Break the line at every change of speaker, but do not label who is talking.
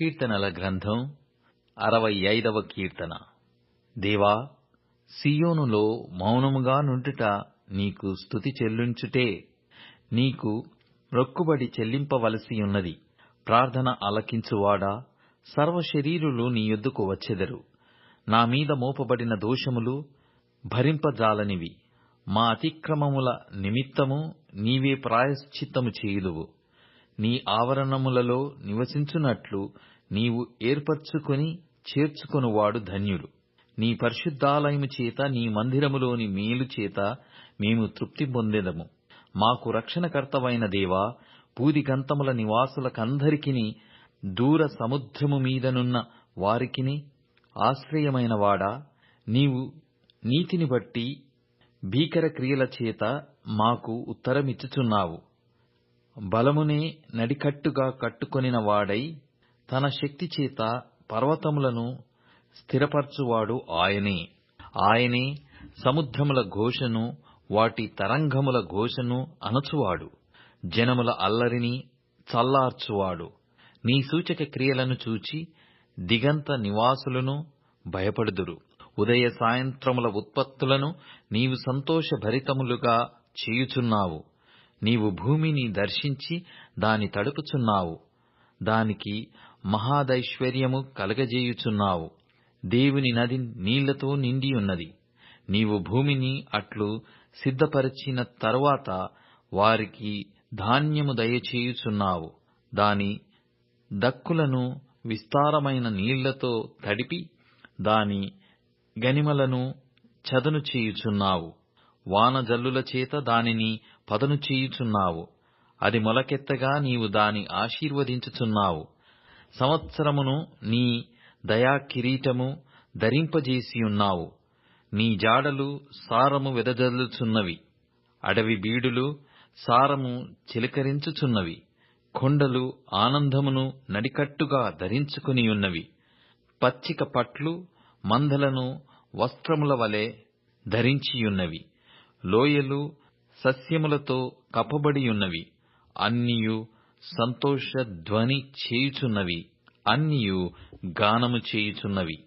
కీర్తనల గ్రంథం అరవై ఐదవ కీర్తన. దేవా సియోనులో మౌనముగా నుండుట నీకు స్థుతి చెల్లించుటే నీకు రొక్కుబడి చెల్లింపవలసియున్నది ప్రార్థన అలకించువాడా సర్వశరీరులు నీ యొద్దకు వచ్చెదరు. నా మీద మోపబడిన దోషములు భరింపజాలనివి. మా అతిక్రమముల నిమిత్తము నీవే ప్రాయశ్చిత్తము చేయుదువు. నీ ఆవరణములలో నివసించునట్లు నీవు ఏర్పరచుకొని చేర్చుకొనువాడు ధన్యుడు. నీ పరిశుద్ధాలయము చేత నీ మందిరములోని మేలు చేత మేము తృప్తి పొందెదము. మాకు రక్షణకర్తవైన దేవా పూదిగంతముల నివాసులకందరికిని దూర సముద్రము మీదనున్న వారికిని ఆశ్రయమైన వాడా. నీవు నీతిని బట్టి భీకర క్రియల చేత మాకు ఉత్తరమిచ్చుచున్నావు. బలమునే నడికట్టుగా కట్టుకొనిన వాడై తన శక్తి చేత పర్వతములను స్థిరపరచువాడు ఆయనే. ఆయనే సముద్రముల ఘోషను వాటి తరంగముల ఘోషను అణచువాడు జనముల అల్లరిని చల్లార్చువాడు. నీ సూచక క్రియలను చూచి దిగంత నివాసులను భయపడుదురు. ఉదయ సాయంత్రముల ఉత్పత్తులను నీవు సంతోషభరితములుగా చేయుచున్నావు. నీవు భూమిని దర్శించి దాని తడుపుచున్నావు. దానికి మహాదైశ్వర్యము కలగజేయుచున్నావు. దేవుని నది నీళ్ళతో నిండియున్నది నీవు భూమిని అట్లు సిద్ధపరిచిన తరువాత వారికి ధాన్యము దయచేయుచున్నావు. దాని దక్కులను విస్తారమైన నీళ్ళతో తడిపి దాని గనిమలను చదును చేయుచున్నావు వానజల్లుల చేత దానిని పదను చేయుచున్నావు. అది మొలకెత్తగా నీవు దాని ఆశీర్వదించుచున్నావు. సంవత్సరమును నీ దయా కిరీటము ధరింపజేసియున్నావు నీ జాడలు సారము వెదజల్లుచున్నవి. అడవి బీడులు సారము చిలకరించుచున్నవి. కొండలు ఆనందమును నడికట్టుగా ధరించుకునియున్నవి పచ్చిక పట్లు మందలను వస్త్రముల వలె ధరించియున్నవి. లోయలు సస్యములతో కప్పబడియున్నవి. అన్నియు సంతోష ధ్వని చేయుచున్నవి. అన్నియు గానము చేయుచున్నవి.